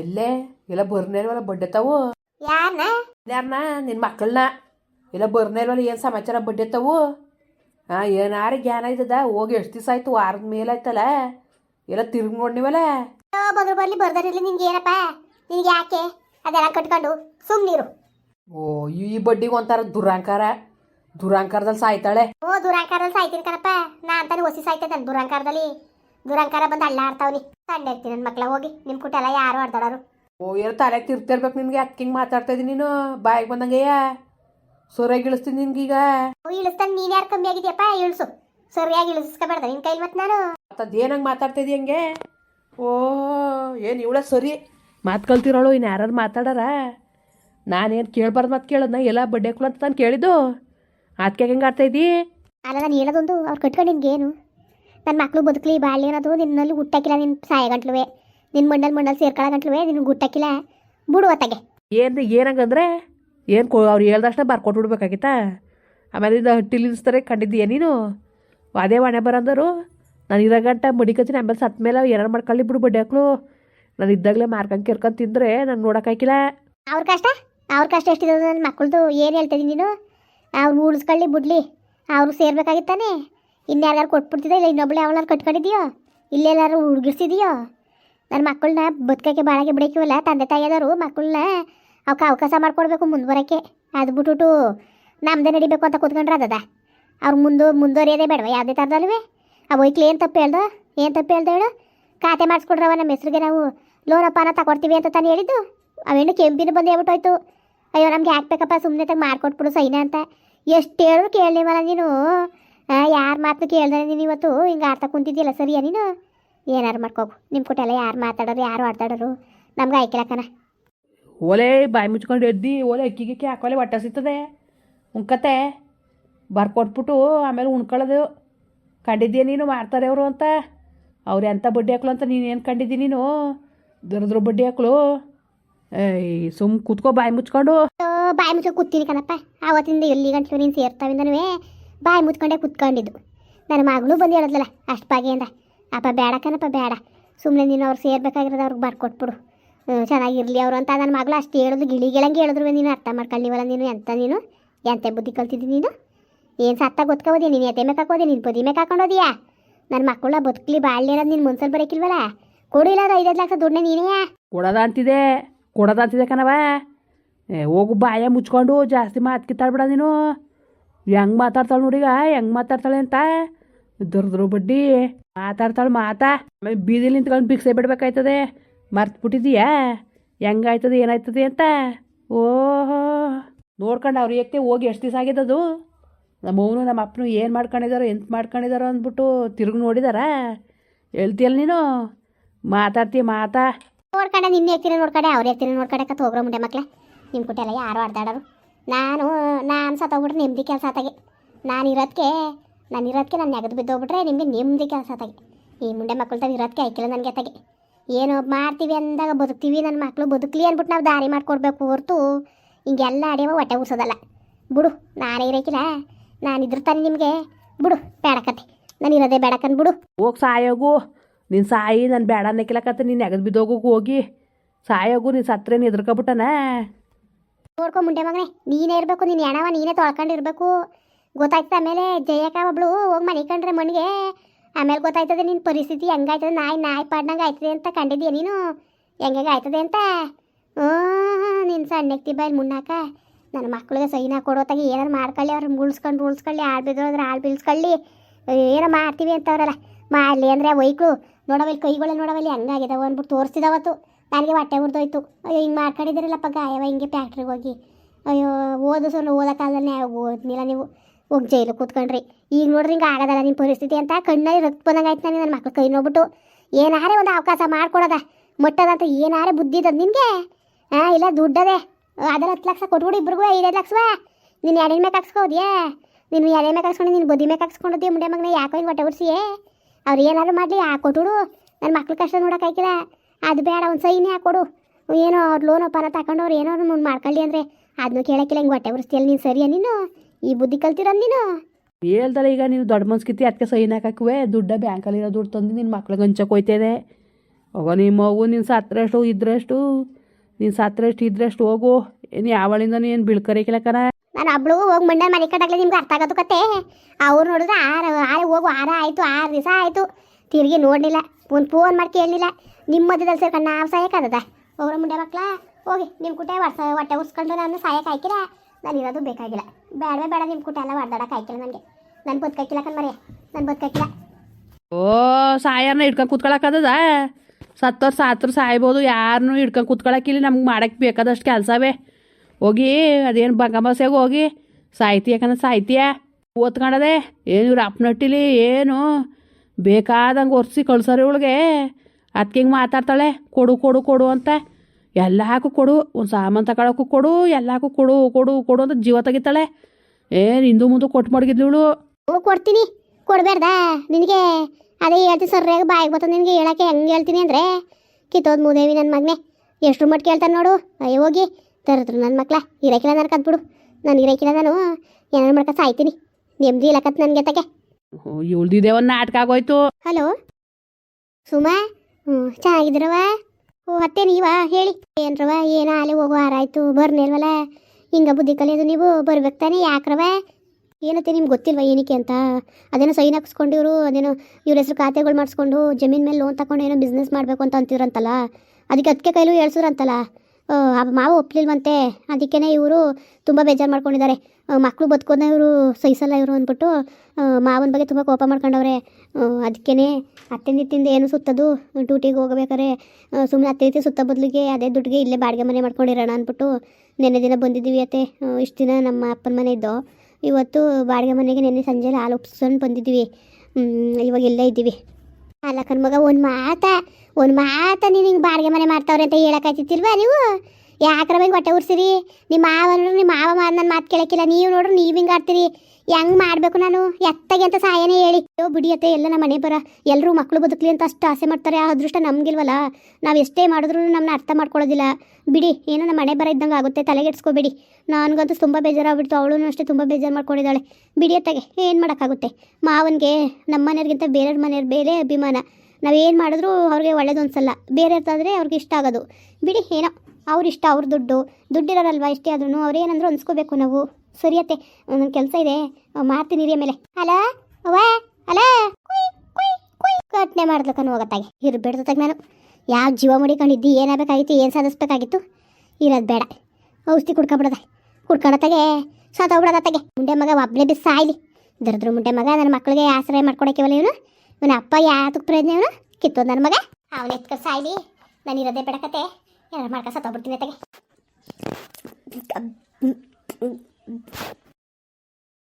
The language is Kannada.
ಎಲ್ಲೇ? ಎಲ್ಲ ಬರ್ನೇ ಇಲ್ವಲ್ಲ ಬಡ್ಡೆ ತಾವು ಯಾರನ್ನ ಯಾರನ್ನ ನಿನ್ನ ಮಕ್ಕಳನ್ನ ಎಲ್ಲ ಬರ್ನೇ ಇಲ್ವಲ್ಲ ಏನು ಸಮಾಚಾರ ಬಡ್ಡೆ ತಾವು ಹಾಂ ಏನಾರ ಜ್ಞಾನ ಇದ್ದದ? ಹೋಗಿ ಎಷ್ಟು ದಿವಸ ಆಯ್ತು? ವಾರದ ಮೇಲಾಯ್ತಲ್ಲ ಎಲ್ಲ ತಿರುಗಿ ನೋಡ್ನಿವಲ್ಲ? ಬರ್ಲಿ ಬರ್ದಾರಿಲ್ಲ ನಿಂಗೆ ಏನಪ್ಪ? ನಿನ್ಗೆ ಯಾಕೆ? ಅದೆಲ್ಲ ಕಟ್ಕೊಂಡು ಸುಮ್ಮನಿರು ಓ ಈ ಬಡ್ಡಿಗೆ ಒಂಥರ ದುರಾಂಕಾರ. ದುರಾಂಕಾರದಲ್ಲಿ ಸಾಯ್ತಾಳೆ. ಓ ದುರಾಂಕಾರದಲ್ಲಿ ಸಾಯ್ತೀನಿ ಕಣಪ್ಪ. ನಾ ಅಂತಾನೆ ಹೊಸಿ ಸಾಯ್ತಾ ದುರಾಂಕಾರದಲ್ಲಿ. ದುರಾಂಕಾರ ಬಂದು ಅಲ್ಲ ಆಡ್ತಾವ್ನಿ ಸಣ್ಣ ಇರ್ತೀನಿ ನನ್ನ ಮಕ್ಳ ಹೋಗಿ. ನಿಮ್ಮ ಕುಟೆಲ್ಲ ಯಾರು ಆಡ್ದಾಡರು ಓ ಏನೋ ತಲೆ ತಿರ್ತಿರ್ಬೇಕು ನಿನಗೆ. ಅಕ್ಕಿಂಗ್ ಮಾತಾಡ್ತಾ ಇದೀನಿ ನೀನು. ಬಾಯಿಗೆ ಬಂದಂಗೆಯ್ಯ ಸೊರಾಗಿ ಇಳಿಸ್ತೀನಿ ಈಗ ಓ ಇಳಿಸ್ತಾನೆ ನೀನು ಯಾರು ಕಮ್ಮಿ ಆಗಿದೆಯಪ್ಪ? ಇಳಿಸು. ಸರಿಯಾಗಿ ಇಳಿಸ್ಕೊಬಾರ್ದ. ನಿನ್ನ ಕೈಲಿ ಮತ್ತೆ ನಾನು. ಅದೇನಂಗೆ ಮಾತಾಡ್ತಾ ಇದೀಯ ಹಂಗೆ? ಓ ಏನು ಇವಳ ಸರಿ. ಮಾತು ಕಲ್ತಿರೋಳು ಇನ್ನು ಯಾರು ಮಾತಾಡಾರ? ನಾನೇನು ಕೇಳ್ಬಾರ್ದು ಮಾತು ನಾ ಎಲ್ಲ ಬಡ್ಡೆ ಅಂತ ನಾನು ಕೇಳಿದ್ದು? ಅದಕ್ಕೆ ಹೆಂಗೆ ಆಡ್ತಾ ಇದ್ದೀ ಅಲ್ಲ ನಾನು ಹೇಳೋದೊಂದು ಅವ್ರು ಕಟ್ಕೊಂಡು ನಿನ್ಗೇನು ನನ್ನ ಮಕ್ಕಳು ಬದುಕಲಿ ಬಾಳಿ ಅನ್ನೋದು ನಿನ್ನಲ್ಲಿ ಹುಟ್ಟಾಕಿಲ್ಲ ನಿನ್ನ ಸಾಯ ಗಂಟ್ಲುವೆ ನಿನ್ನ ಮಣ್ಣಲ್ಲಿ ಮಣ್ಣಲ್ಲಿ ಸೇರ್ಕೊಳ್ಳೋ ಗಂಟ್ಲುವೆ ನಿನ್ಗೆ ಹುಟ್ಟಾಕಿಲ್ಲ ಬಿಡು ಅತ್ತಾಗೆ. ಏನು ಏನಂಗಂದ್ರೆ ಏನು ಕೊ ಅವ್ರು ಹೇಳ್ದಷ್ಟೇ ಬರ್ಕೊಟ್ಟು ಬಿಡ್ಬೇಕಾಗಿತ್ತ? ಆಮೇಲೆ ಇದು ಹಟ್ಟಿಲಿಸ್ತಾರೆ ಕಂಡಿದ್ದೀಯ ನೀನು? ಅದೇ ಹೊಣೆ ಬರಂದರು. ನಾನು ಇರೋ ಗಂಟ ಮಡಿಕತ್ತೀನಿ ಆಮೇಲೆ ಸತ್ತ ಮೇಲೆ ಏನಾರು ಮಾಡ್ಕೊಳ್ಳಿ ಬಿಡು ಬಡ್ಡೆ ಹಾಕ್ಲು ನಾನು ಇದ್ದಾಗಲೇ ಮಾರ್ಕೊಂಡು ಕೆರ್ಕೊಂಡು ತಿಂದರೆ ನಾನು ನೋಡೋಕ್ಕಾಗಿಲ್ಲ ಅವ್ರ ಕಷ್ಟ? ಅವ್ರ ಕಷ್ಟ ಎಷ್ಟಿದೆ ನನ್ನ ಮಕ್ಕಳದು ಏನು ಹೇಳ್ತಿದ್ದೀನಿ ನೀನು? ಅವ್ರು ಉಳಿಸ್ಕೊಳ್ಳಿ ಬಿಡ್ಲಿ. ಅವ್ರಿಗೆ ಸೇರ್ಬೇಕಾಗಿತ್ತಾನೆ? ಇನ್ಯಾರು ಕೊಟ್ಬಿಡ್ತಿದ್ದೆ ಇಲ್ಲ ಇನ್ನೊಬ್ಳು ಯಾವಾಗ ಕಟ್ಕೊಂಡಿದ್ಯೋ? ಇಲ್ಲೆಲ್ಲಾರು ಹುಡುಗಿರ್ಸಿದ್ಯೋ? ನನ್ನ ಮಕ್ಕಳನ್ನ ಬದುಕಕ್ಕೆ ಬಾಳಕ್ಕೆ ಬಿಡಕ್ಕಿವಲ್ಲ, ತಂದೆ ತಾಯಿಯದವರು ಮಕ್ಕಳನ್ನ ಅವಕ್ಕೆ ಅವಕಾಶ ಮಾಡ್ಕೊಡ್ಬೇಕು ಮುಂದುವರಕ್ಕೆ ಅದು ಬಿಟ್ಬಿಟ್ಟು ನಮ್ಮದೇ ನಡಿಬೇಕು ಅಂತ ಕೂತ್ಕೊಂಡ್ರೆ ಅದದ? ಅವ್ರು ಮುಂದೆ ಮುಂದುವರಿಯೋದೇ ಬೇಡವ? ಯಾವುದೇ ಥರದಲ್ವೇ ಆ ವೈಕ್ಲಿ ಏನು ತಪ್ಪು ಹೇಳ್ದು? ಏನು ತಪ್ಪು ಹೇಳ್ದು ಹೇಳು? ಖಾತೆ ಮಾಡಿಸ್ಕೊಡ್ರವ ನಮ್ಮ ಹೆಸ್ರಿಗೆ ನಾವು. ಲೋನಪ್ಪನ ತಗೊಡ್ತೀವಿ ಅಂತ ತಾನು ಹೇಳಿದ್ದು? ಅವೇನು ಕೆಂಪಿನ ಬಂದು ಹೇಳ್ಬಿಟ್ಟೋಯ್ತು ಅಯ್ಯೋ, ನಮ್ಗೆ ಹಾಕ್ಬೇಕಪ್ಪ ಸುಮ್ಮನೆ ತಗ ಮಾಡ್ಕೊಟ್ಬಿಡು ಸೈನ ಅಂತ. ಎಷ್ಟು ಹೇಳಿದ್ರು ಕೇಳಲಿವಲ್ಲ ನೀನು? ಯಾರ ಮಾತು ಕೇಳ್ದೆ ನೀನು ಇವತ್ತು? ಹಿಂಗೆ ಆಡ್ತಾ ಕುಂತಿದ್ದಿಲ್ಲ ಸರಿಯಾ ನೀನು? ಏನಾರು ಮಾಡ್ಕೋಗು. ನಿಮ್ಮ ಕೊಟ್ಟೆಲ್ಲ ಯಾರು ಮಾತಾಡೋರು ಯಾರು ಆಡ್ತಾಡೋರು ನಮ್ಗೆ ಆಯ್ಕಿಲ್ಲಕ್ಕನ ಓಲೆ ಬಾಯಿ ಮುಚ್ಕೊಂಡು ಎದ್ದಿ ಓಲೆ ಅಕ್ಕಿಗೆ ಹಾಕೋಲೆ ಹೊಟ್ಟೆ ಸಿಗ್ತದೆ ಉಣ್ಕತೆ ಬರ್ಕೊಟ್ಬಿಟ್ಟು ಆಮೇಲೆ ಉಣ್ಕೊಳ್ಳೋದು ಕಂಡಿದ್ದೀಯ ನೀನು ಮಾಡ್ತಾರೆ ಅವರು ಅಂತ? ಅವ್ರು ಎಂಥ ಬಡ್ಡಿ ಹಾಕ್ಲು ಅಂತ ನೀನು ಏನು ಕಂಡಿದ್ದಿ ನೀನು? ದರದ್ರ ಬಡ್ಡಿ ಹಾಕ್ಲು ಏಯ್ ಸುಮ್ ಕೂತ್ಕೋ ಬಾಯಿ ಮುಚ್ಕೊಂಡು. ಬಾಯಿ ಮುಚ್ಕೊಂಡು ಕೂತೀನಿ ಕಣಪ್ಪ. ಆವತ್ತಿಂದ ಎಲ್ಲಿ ಗಂಟ್ಲು ನೀನು ಸೇರ್ತಾವಿಂದನೂ ಬಾಯಿ ಮುತ್ಕೊಂಡೆ ಕುತ್ಕೊಂಡಿದ್ದು. ನನ್ನ ಮಗಳು ಬಂದು ಹೇಳಿದ್ಲಲ್ಲ, ಅಷ್ಟು ಬಾಗಿಯಿಂದ ಅಪ್ಪ ಬೇಡ ಕಣಪ್ಪ, ಬೇಡ. ಸುಮ್ಮನೆ ನೀನು ಅವ್ರು ಸೇರ್ಬೇಕಾಗಿರೋದು ಅವ್ರಿಗೆ ಬರ್ಕೊಟ್ಬಿಡು. ಚೆನ್ನಾಗಿರಲಿ ಅವರು ಅಂತ ನನ್ನ ಮಗಳು ಅಷ್ಟು ಹೇಳಿದ್ರು ಗಿಳಿಗಿಳಂಗೆ ಹೇಳಿದ್ರು ನೀನು, ಅರ್ಥ ಮಾಡ್ಕೊಳ್ಳಿವಲ್ಲ ನೀನು, ಎಂತ ನೀನು? ಎಂತೆ ಬುದ್ಧಿ ಕಲ್ತಿದ್ದಿ ನೀನು? ಏನು ಸತ್ತ ಗೊತ್ಕೋದಿ ನೀನು ಎತ್ತೆ ಮೇಲೆ ಹಾಕೋದಿ ನೀನು ಬದಿ ಮೇಲೆ ಹಾಕೊಂಡೋದಿಯಾ? ನನ್ನ ಮಕ್ಕಳ ಬದುಕಲಿ ಬಾಳ್ಲಿ ಅನ್ನೋದು ನೀನು ಮುನ್ಸಲ್ ಬರೋಕಿಲ್ವಲ್ಲ? ಕೊಡಿಲ್ಲ ಅದು ಐದೈದು ಲಕ್ಷ ದುಡ್ಡನ್ನ ನೀನೇ? ಕೊಡೋದ ಅಂತಿದೆ ಕೊಡೋದ ಅಂತಿದೆ ಕಣವ ಹೋಗು ಬಾಯ ಮುಚ್ಕೊಂಡು, ಜಾಸ್ತಿ ಮಾತು ಕಿತ್ತಾಡ್ಬಿಡ ನೀನು. ಹೆಂಗೆ ಮಾತಾಡ್ತಾಳೆ ನೋಡಿಗ ಹೆಂಗೆ ಮಾತಾಡ್ತಾಳೆ ಅಂತ? ದರ್ದ್ರು ಬಡ್ಡಿ. ಮಾತಾಡ್ತಾಳೆ ಮಾತಾ. ಆಮೇಲೆ ಬೀದಿಲಿ ನಿಂತ್ಕೊಂಡು ಭಿಕ್ಷೆ ಬಿಡ್ಬೇಕಾಯ್ತದೆ. ಮರ್ತ್ಬಿಟ್ಟಿದೀಯಾ? ಹೆಂಗಾಯ್ತದೆ, ಏನಾಯ್ತದೆ ಅಂತ? ಓಹೋ. ನೋಡ್ಕೊಂಡು ಅವ್ರ ಏಕೆ ಹೋಗಿ ಎಷ್ಟು ದಿವಸ ಆಗಿದ್ದದು ನಮ್ಮ ಅವನು ನಮ್ಮ ಅಪ್ಪನು ಏನು ಮಾಡ್ಕೊಂಡಿದಾರೋ, ಎಂತ ಮಾಡ್ಕೊಂಡಿದಾರೋ ಅಂದ್ಬಿಟ್ಟು ತಿರುಗಿ ನೋಡಿದಾರ? ಹೇಳ್ತೀಯಲ್ಲ ನೀನು? ಮಾತಾಡ್ತೀಯ ಮಾತಾ. ನೋಡ್ಕೊಂಡೆ, ನಿನ್ನೆ ಹೇಳ್ತೀನಿ ನೋಡ್ಕಡೆ, ಅವ್ರ ಹೇಳ್ತೀನಿ ನೋಡ್ಕಡೆ ಕತ್ ಹೋಗ್ರ ಮುಂಡೆ ಮಕ್ಳೆ. ನಿಮ್ಮ ಕುಟೆಲ್ಲ ಯಾರು ಆಡ್ದಾಡೋರು ನಾನು ನಾನು ಸತ್ತೋಗ್ಬಿಟ್ರೆ ನೆಮ್ಮದಿ ಕೆಲಸ ಆತಾಗೆ ನಾನು ಇರೋದಕ್ಕೆ ನಾನು ಇರೋದಕ್ಕೆ ನಾನು ನೆಗೆದು ಬಿದ್ದೋಗ್ಬಿಟ್ರೆ ನಿಮಗೆ ನೆಮ್ಮದಿ ಕೆಲಸ ಆತಾಗೆ ಈ ಮುಂಡೆ ಮಕ್ಕಳು ತಾವು ಇರೋದಕ್ಕೆ ಆಯ್ಕಿಲ್ಲ ನನಗೆ ಆತಾಗೆ ಏನೋ ಮಾಡ್ತೀವಿ ಅಂದಾಗ ಬದುಕ್ತೀವಿ ನನ್ನ ಮಕ್ಕಳು ಬದುಕಲಿ ಅಂದ್ಬಿಟ್ಟು ನಾವು ದಾರಿ ಮಾಡಿಕೊಡ್ಬೇಕು ಹೊರ್ತು ಹಿಂಗೆಲ್ಲ ಅಡಿಯವ ಹೊಟ್ಟೆ ಉರ್ಸೋದಲ್ಲ. ಬಿಡು, ನಾನೇ ಇರೋಕಿಲ್ಲ. ನಾನು ಇದ್ರ ತಾನೆ ನಿಮಗೆ. ಬಿಡು ಬೇಡಕತ್ತೆ ನಾನು ಇರೋದೇ ಬೇಡಕನ್ ಬಿಡು. ಹೋಗಿ ಸಾಯೋಗು ನೀನು ಸಾಯಿ ನಾನು ಬೇಡ ಅನ್ನಕ್ಕಿಲ್ಲಕತ್ತ ನೀನು ನೆಗೆದು ಬಿದ್ದೋಗು ಹೋಗಿ. ಸಾಯೋಗು ನೀನು ಸತ್ರೇನು ಎದ್ರಕೊಬಿಟ್ಟನ. ನೋಡ್ಕೊ ಮುಂಡೆ ಮಗನೇ. ನೀನೇ ಇರಬೇಕು ನೀನು ಹೆಣವ ನೀನೇ ತೊಳ್ಕೊಂಡಿರ್ಬೇಕು ಗೊತ್ತಾಯ್ತದ ಆಮೇಲೆ ಜಯಕ ಒಬ್ಳು ಹೋಗಿ ಮನೆ ಕಂಡ್ರೆ ಮಣ್ಣಿಗೆ. ಆಮೇಲೆ ಗೊತ್ತಾಯ್ತದೆ ನಿನ್ನ ಪರಿಸ್ಥಿತಿ ಹೆಂಗಾಯ್ತದೆ, ನಾಯಿ ನಾಯಿ ಪಾಡ್ನಂಗೆ ಆಯ್ತದೆ ಅಂತ ಕಂಡಿದ್ದೀಯ ನೀನು? ಹೆಂಗೆ ಆಯ್ತದೆ ಅಂತ? ನಿನ್ನ ಸಣ್ಣಕ್ತಿ ಬೈಲ್ ಮುನ್ನಾಕ ನನ್ನ ಮಕ್ಳಿಗೆ ಸೈನ ಕೊಡೋತಾಗ ಏನಾರು ಮಾಡ್ಕೊಳ್ಳಿ ಅವ್ರನ್ನ ಉಳ್ಸ್ಕೊಂಡು ಉಳ್ಸ್ಕೊಳ್ಳಿ ಆಳು ಬಿದ್ದೋದ್ರೆ ಆಳು ಬೀಳ್ಸ್ಕೊಳ್ಳಿ. ಏನೋ ಮಾಡ್ತೀವಿ ಅಂತವ್ರಲ್ಲ. ಮಾಡಲಿ ಅಂದರೆ ವೈಕ್ಳು. ನೋಡವಲ್ಲಿ ಕೈಗಳು ನೋಡವಲ್ಲಿ ಹಂಗಾಗಿದಾವ ಅಂದ್ಬಿಟ್ಟು ತೋರಿಸ್ತಿದಾವತ್ತು ನನಗೆ ಹೊಟ್ಟೆ ಉರ್ದೋಯ್ತು. ಅಯ್ಯೋ ಹಿಂಗೆ ಮಾಡ್ಕೊಂಡಿದ್ದೀರಲ್ಲಪ್ಪ ಗಾಯವ, ಹಿಂಗೆ ಫ್ಯಾಕ್ಟ್ರಿಗೆ ಹೋಗಿ. ಅಯ್ಯೋ, ಓದು ಸಲ ಓದೋ ಕಾಲದಲ್ಲಿ ಓದ್ನಿಲ್ಲ ನೀವು. ಹೋಗಿ ಜೈಲು ಕೂತ್ಕೊಂಡ್ರಿ. ಈಗ ನೋಡ್ರಿ ಹಿಂಗೆ ಆಗೋದಲ್ಲ ನಿಮ್ಮ ಪರಿಸ್ಥಿತಿ ಅಂತ ಕಣ್ಣಲ್ಲಿ ರಕ್ತ ಬಂದಂಗೆ ಆಯ್ತು ನನಗೆ ನನ್ನ ಮಕ್ಳು ಕೈ ನೋಡ್ಬಿಟ್ಟು. ಏನಾರೇ ಒಂದು ಅವಕಾಶ ಮಾಡ್ಕೊಡೋದ. ಮಟ್ಟದಂತ ಏನಾರೇ ಬುದ್ಧಿ ಇದ್ದದ ನಿನಗೆ? ಹಾಂ ಇಲ್ಲ ದುಡ್ಡದೆ. ಅದರ ಹತ್ತು ಲಕ್ಷ ಕೊಟ್ಬಿಡು ಇಬ್ರಿಗೂ, ಐದೈದು ಲಕ್ಷವಾ. ನೀನು ಎಡೆ ಮೇಲೆ ಹಾಕ್ಸ್ಕೋದ್ಯಾ ನೀನು ಎಡೆ ಮೇಲೆ ಹಾಕ್ಸ್ಕೊಂಡು ನೀನು ಬುದ್ಧಿ ಮೇಲೆ ಹಾಕ್ಸ್ಕೊಂಡಿದ್ದೀಯ ಮುಂಡೆ ಮಗನ? ಯಾಕೋ ಹಿಂಗೆ ಹೊಟ್ಟೆ ಉರ್ಸಿಯೇ? ಅವ್ರು ಏನಾದ್ರು ಮಾಡಲಿ, ಆ ಕೊಟ್ಬಿಡು. ನನ್ನ ಮಕ್ಳು ಕಷ್ಟ ನೋಡೋಕ್ಕಾಯ್ಕಿಲ್ಲ ಅದು ಬೇಡ ಒಂದು ಸೈನ್ ಹಾಕೊಡು. ಏನೋ ಅವ್ರು ಲೋನ್ ತಗೊಂಡು ತಗೊಂಡವ್ರು ಏನೋ ಮುಂದೆ ಮಾಡ್ಕೊಳ್ಳಿ ಅಂದರೆ ಅದನ್ನು ಕೇಳಕ್ಕಿಲ್ಲ ಹಿಂಗೆ ಹೊಟ್ಟೆ ಉರಿಸ್ತೀಯಲ್ಲ ನೀನು ಸರಿಯಾ ನೀನು? ಈ ಬುದ್ಧಿ ಕಲ್ತಿರೋ ನೀನು? ಹೇಳ್ದಲ್ಲ ಈಗ ನೀನು ದೊಡ್ಡ ಮನ್ಸ್ಕಿತಿ ಅದಕ್ಕೆ ಸೈನ್ ಹಾಕಕ್ಕೆ ದುಡ್ಡ ಬ್ಯಾಂಕಲ್ಲಿರೋ ದುಡ್ಡು ತಂದು ನಿನ್ನ ಮಕ್ಳಿಗೆ ಹಂಚಕ್ಕೆ ಹೋಯ್ತದೆ ಹೋಗೋ ನಿಮ್ಮ ಮಗು ನೀನು ಸತ್ತರಷ್ಟು ಇದ್ರಷ್ಟು? ನೀನು ಸತ್ತರಷ್ಟು ಇದ್ರಷ್ಟು ಹೋಗು. ಏನು ಯಾವಳಿಂದ ಏನು ಬಿಳ್ಕರಿಕಿಲ್ಲ ಕಣ? ನಾನು ಅಬ್ಳು ಹೋಗಿ ಮಂಡ್ಯ ಮನೆ ಕಟ್ಟಾಗಲಿ ನಿಮ್ಗೆ ಅರ್ಥ ಆಗೋದು ಕತೆ. ಅವ್ರು ನೋಡಿದ್ರೆ ಆರು ಆರು ಹೋಗು ಆರ ಆಯಿತು ಆರು ದಿವಸ ಆಯಿತು. ತಿರುಗಿ ನೋಡಲಿಲ್ಲ. ಒಂದು ಫೋನ್ ಮಾಡಿ ಕೇಳಲಿಲ್ಲ ನಿಮ್ಮ ಮಧ್ಯದಲ್ಲಿ ಸೇರ್ಕೊಂಡು ನಾವು ಸಾಯಕ್ಕಾಗದ ಹೋಗ್ರ ಮುಂಡೆ ಮಕ್ಳ, ಹೋಗಿ ನಿಮ್ಮ ಕುಟೆ ವರ್ಷ ಹೊಟ್ಟೆ ಉರ್ಸ್ಕೊಂಡು ನಾನು ಸಾಯಕ್ಕೆ ಹಾಕಿಲ್ಲ. ನಾನು ಇರೋದು ಬೇಕಾಗಿಲ್ಲ. ಬೇಡವೇ ಬೇಡ ನಿಮ್ಮ ಕುಟೆ ಎಲ್ಲ ಹೊಡೆದಾಡಕ್ಕೆ ಹಾಕಿಲ್ಲ ನನಗೆ. ನನ್ನ ಬದುಕಾಕಿಲ್ಲ ಕಣ್ಮರೆ ನನ್ನ ಬದುಕಾಕಿಲ್ಲ ಓ, ಸಾಯರ್ನ ಹಿಡ್ಕೊಂಡು ಕೂತ್ಕೊಳಕ್ಕದ ಸತ್ತೋರು ಸಾತ್ರ ಸಾಯ್ಬೋದು ಯಾರನ್ನೂ ಹಿಡ್ಕೊಂಡು ಕೂತ್ಕೊಳಕ್ಕಿಲ್ಲ ನಮ್ಗೆ ಮಾಡಕ್ಕೆ ಬೇಕಾದಷ್ಟು ಕೆಲಸವೇ. ಹೋಗಿ, ಅದೇನು ಬಂಗಮಸೆಗೆ ಹೋಗಿ ಸಾಯ್ತಿ ಯಾಕಂದ್ರೆ ಸಾಯ್ತೀಯ? ಓದ್ಕೊಂಡದೆ, ಏನು ಇವ್ರು ಅಪ್ಪನಟ್ಟಿಲಿ ಏನು? ಬೇಕಾದಂಗೆ ಒರೆಸಿ ಕಳ್ಸೋರು ಇವಳಿಗೆ. ಅದಕ್ಕೆ ಹಿಂಗೆ ಮಾತಾಡ್ತಾಳೆ, ಕೊಡು ಕೊಡು ಕೊಡು ಅಂತ. ಎಲ್ಲಕ್ಕೂ ಕೊಡು, ಒಂದು ಸಾಮಾನು ತಗೊಳಕ್ಕೂ ಕೊಡು ಎಲ್ಲಕ್ಕೂ ಕೊಡು ಕೊಡು ಕೊಡು ಅಂತ ಜೀವ ತೆಗಿತಾಳೆ. ಏನು ಹಿಂದೂ ಮುಂದೆ ಕೊಟ್ಟು ಮಡಗಿದ್ಲು ಕೊಡ್ತೀನಿ. ಕೊಡಬೇಡ್ದಾ? ನಿನಗೆ ಅದೇ ಹೇಳ್ತೀನಿ ಸರ್ಯಾಗಿ ಬಾಯಿಗೆ ಬರ್ತದೆ ನಿನಗೆ ಹೇಳೋಕ್ಕೆ ಹೆಂಗೆ ಹೇಳ್ತೀನಿ ಅಂದರೆ. ಕಿತ್ತೋದು ಮುದೇವಿ ನನ್ನ ಮಗನೇ. ಎಷ್ಟು ಮಟ್ಟಿಗೆ ಕೇಳ್ತಾನೆ ನೋಡು. ಅಯ್ಯ, ಹೋಗಿ. ತರದ್ರು ನನ್ನ ಮಕ್ಳ ಇರಕಿಲ್ಲ ನಾನು ಕದ್ಬಿಡು. ನಾನು ಇರಕಿಲ್ಲ ನಾನು ಏನಾರು ಮಾಡ್ಕೊ ಸಾಯ್ತೀನಿ. ನೆಮ್ಮದಿ ಇಲ್ಲಕತ್ ನನಗೆ ತಗೆ. ಇವಳ್ದಿದೆ ಒಂದು ನಾಟಕ ಆಗೋಯ್ತು. ಹಲೋ? ಸುಮಾ? ಹ್ಞೂ ಚೆನ್ನಾಗಿದ್ರವ ಓ ಅತ್ತೆ ನೀವ? ಹೇಳಿ. ಏನ್ರವ ಏನ ಆಲೆ ಹೋಗೋ ಹಾರಾಯ್ತು ಬರ್ನೇಲ್ವಲ್ಲ? ಹಿಂಗ ಬುದ್ಧಿ ಕಲಿಯೋದು ನೀವು? ಬರ್ಬೇಕು ತಾನೆ? ಯಾಕ್ರವ ಏನತ್ತೆ ನಿಮ್ಗೆ ಗೊತ್ತಿಲ್ವಾ ಏನಕ್ಕೆ ಅಂತ? ಅದೇನೋ ಸೈನ್ ಹಾಕ್ಸ್ಕೊಂಡು ಇವರು, ಅದೇನೋ ಇವ್ರ ಹೆಸರು ಖಾತೆಗಳು ಮಾಡಿಸ್ಕೊಂಡು ಜಮೀನ್ ಮೇಲೆ ಲೋನ್ ತಗೊಂಡು ಏನೋ ಬಿಸ್ನೆಸ್ ಮಾಡಬೇಕು ಅಂತ ಅಂತಿದ್ರಂತಲ್ಲ? ಅದಕ್ಕೆ ಅದಕ್ಕೆ ಕೈಲೂ ಹೇಳ್ಸಿದ್ರಂತಲ್ಲ ಮಾವ ಒಪ್ಲಿಲ್ವಂತೆ. ಅದಕ್ಕೇ ಇವರು ತುಂಬ ಬೇಜಾರು ಮಾಡ್ಕೊಂಡಿದ್ದಾರೆ. ಮಕ್ಕಳು ಬದುಕೋದನ್ನ ಇವರು ಸಹಿಸಲ್ಲ ಇವರು ಅಂದ್ಬಿಟ್ಟು ಮಾವನ ಬಗ್ಗೆ ತುಂಬ ಕೋಪ ಮಾಡ್ಕೊಂಡವ್ರೆ. ಅದಕ್ಕೇ ಅತ್ತೆ ನಿತ್ತಿಂದ ಏನು ಸುತ್ತದು? ಡ್ಯೂಟಿಗೆ ಹೋಗಬೇಕಾದ್ರೆ ಸುಮ್ಮನೆ ಅತ್ತೆ ನಿತ್ತಿ ಸುತ್ತ ಬದಲಿಗೆ ಅದೇ ದುಡ್ಡಿಗೆ ಇಲ್ಲೇ ಬಾಡಿಗೆ ಮನೆ ಮಾಡ್ಕೊಂಡಿರೋಣ ಅಂದ್ಬಿಟ್ಟು ನೆನ್ನೆ ದಿನ ಬಂದಿದ್ದೀವಿ ಅತ್ತೆ. ಇಷ್ಟು ದಿನ ನಮ್ಮ ಅಪ್ಪನ ಮನೆ ಇದ್ದೋ. ಇವತ್ತು ಬಾಡಿಗೆ ಮನೆಗೆ ನೆನ್ನೆ ಸಂಜೆ ಹಾಲು ಉಪ್ಸ್ಕೊಂಡು ಬಂದಿದ್ದೀವಿ. ಇವಾಗ ಇಲ್ಲೇ ಇದ್ದೀವಿ. ಅಲ್ಲ ಮಗ ಒಂದು ಮಾತ ಒಂದು ಮಾತ ನೀನು ಹಿಂಗೆ ಬಾಡಿಗೆ ಮನೆ ಮಾಡ್ತಾವ್ರೆ ಅಂತ ಹೇಳಕತ್ತಿತಿಲ್ವಾ ನೀವು? ಯಾಕ್ರ ಹಿಂಗೆ ಹೊಟ್ಟೆ ಉರ್ಸಿರಿ ನಿಮ್ಮ ಮಾವ ನೋಡ್ರಿ, ನಿಮ್ಮ ಮಾವ ನನ್ನ ಮಾತು ಕೇಳಕ್ಕಿಲ್ಲ. ನೀವು ನೋಡ್ರಿ, ನೀವು ಹಿಂಗೆ ಆಡ್ತೀರಿ. ಹೆಂಗ್ ಮಾಡಬೇಕು ನಾನು? ಎತ್ತಗೆ ಅಂತ ಸಾಯನೇ ಹೇಳಿ. ಬಿಡಿ ಬಿಡಿಯತ್ತೆ ಎಲ್ಲ ನಮ್ಮ ಮನೆ ಬರ ಎಲ್ಲರೂ ಮಕ್ಕಳು ಬದುಕಲಿ ಅಂತ ಅಷ್ಟು ಆಸೆ ಮಾಡ್ತಾರೆ. ಆ ಅದೃಷ್ಟ ನಮಗಿಲ್ವಲ್ಲ. ನಾವು ಎಷ್ಟೇ ಮಾಡಿದ್ರು ನಮ್ಮನ್ನ ಅರ್ಥ ಮಾಡ್ಕೊಳ್ಳೋದಿಲ್ಲ ಬಿಡಿ, ಏನೋ ನಮ್ಮ ಮನೆ ಬರ ಇದ್ದಂಗೆ ಆಗುತ್ತೆ. ತಲೆಗೆಡ್ಸ್ಕೊಬೇಡಿ ನನಗಂತೂ ತುಂಬ ಬೇಜಾರಾಗ್ಬಿಡ್ತು. ಅವಳು ಅಷ್ಟೇ ತುಂಬ ಬೇಜಾರು ಮಾಡ್ಕೊಂಡಿದ್ದಾಳೆ. ಬಿಡಿ ಅತ್ತಗೆ, ಏನು ಮಾಡೋಕ್ಕಾಗುತ್ತೆ? ಮಾವನಿಗೆ, ನಮ್ಮ ಮನೆಯವ್ರಿಗಿಂತ ಬೇರೆಯವ್ರ ಮನೆಯವ್ರ ಬೇರೆ ಅಭಿಮಾನ. ನಾವೇನು ಮಾಡಿದ್ರು ಅವ್ರಿಗೆ ಒಳ್ಳೇದು ಅನ್ಸಲ್ಲ ಬೇರೆಯವ್ರದ್ದಾದ್ರೆ ಅವ್ರಿಗೆ ಇಷ್ಟ ಆಗೋದು. ಬಿಡಿ, ಏನೋ. ಅವ್ರ ಇಷ್ಟ ಅವ್ರ ದುಡ್ಡು. ದುಡ್ಡಿರೋರಲ್ವಾ ಇಷ್ಟೇ ಆದ್ರೂ ಅವ್ರು ಏನಂದ್ರು ಅನ್ಸ್ಕೋಬೇಕು ನಾವು. ಸರಿಯತ್ತೆ ನನ್ನ ಕೆಲಸ ಇದೆ. ಮಾಡ್ತೀನಿ ರೀ ಆಮೇಲೆ. ಅಲ? ಅವ್ವ? ಅಲ? ಕಟ್ನೆ ಮಾಡ್ದಕ್ಕನು ಹೋಗತ್ತಾಗೆ ಇರ್ಬೇಡ್ದಾಗ ನಾನು. ಯಾವ ಜೀವ ಮುಡಿಕೊಂಡಿದ್ದಿ, ಏನಾಗಬೇಕಾಗಿತ್ತು, ಏನು ಸಾಧಿಸ್ಬೇಕಾಗಿತ್ತು? ಇರೋದು ಬೇಡ. ಔಷಧಿ ಕುಡ್ಕೊಬಿಡದ. ಕುಡ್ಕೊಳತ್ತಾಗೆ ಸತ್ತೋಗ್ಬಿಡದತ್ತಾಗೆ ಮುಂಡೆ ಮಗ ಒಬ್ಬನೇ ಬಿಸಿ ಸಾಯ್ಲಿ ದರಿದ್ರು ಮುಂಡೆ ಮಗ ನನ್ನ ಮಕ್ಕಳಿಗೆ ಆಶ್ರಯ ಮಾಡ್ಕೊಡಕ್ಕಿವಲ್ಲ ಇವನು. ಇವನ ಅಪ್ಪ ಯಾತಕ್ಕೆ ಪ್ರಯತ್ನ ಇವನು? ಕಿತ್ತೋದು ನನ್ನ ಮಗ. ಅವನ ಎತ್ಕೊಂಡು ಸಾಯ್ಲಿ. ನಾನು ಇರೋದೇ ಬೇಡಕತ್ತೆ ಏನಾರು ಮಾಡ್ಕೊಂಡು ಸತ್ತೋಗ್ಬಿಡ್ತೀನಿ ಅತ್ತಾಗೆ.